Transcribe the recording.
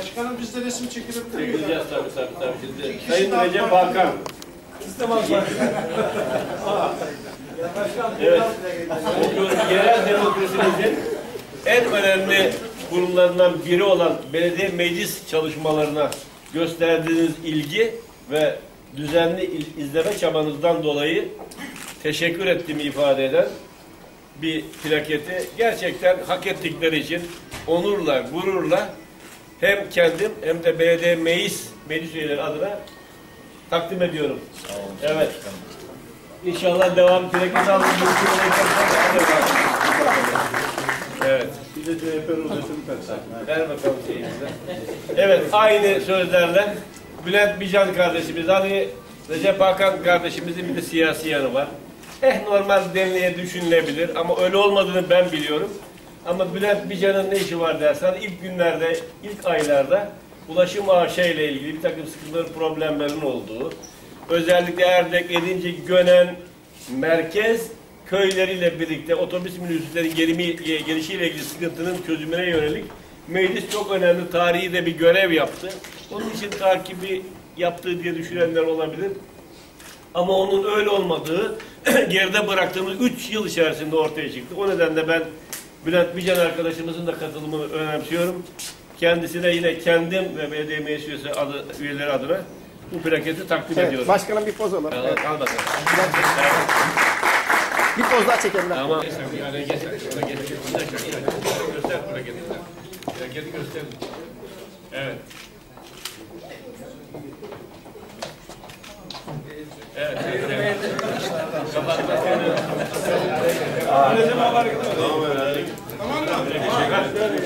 Başkanım biz de resim çekilebilir miyiz? Çekileceğiz tabii tabii tabii. Şimdi Sayın Recep. Hakan. Evet. Bugün yerel demokrasimizin en önemli kurumlarından biri olan belediye meclis çalışmalarına gösterdiğiniz ilgi ve düzenli izleme çabanızdan dolayı teşekkür ettiğimi ifade eden bir plaketi gerçekten hak ettikleri için onurla, gururla hem kendim hem de belediye meclis, meclis üyeleri adına takdim ediyorum. Evet. İnşallah devam plaketi alın. Evet. Bir de CHP rozetini taksak. Ver bakalım şeyimize. Evet, aynı sözlerle Bülent Bican kardeşimiz, hani Recep Hakan kardeşimizin bir de siyasi yanı var. Eh normal denliğe düşünülebilir ama öyle olmadığını ben biliyorum. Ama Bülent Bican'ın ne işi var dersen ilk günlerde, ilk aylarda ulaşım AŞ ile ilgili bir takım sıkıntıların, problemlerin olduğu, özellikle Erdek, Edinci, Gönen, merkez köyleriyle birlikte otobüs minibüslerin gelişiyle ilgili sıkıntının çözümüne yönelik meclis çok önemli tarihi de bir görev yaptı. Onun için takibi yaptığı diye düşünenler olabilir. Ama onun öyle olmadığı geride bıraktığımız 3 yıl içerisinde ortaya çıktı. O nedenle ben Bülent Bican arkadaşımızın da katılımını önemsiyorum. Kendisine yine kendim ve belediye meclis üyesi adı, üyeleri adına bu plaketi takdim Evet, ediyorum. başkanım bir poz. Al, Evet, al bakalım. bir poz daha çekelim. Ama yani geç, geç. Göster plaketi. Plaketi göster. Evet. Evet. Kapat. Tamam herhalde.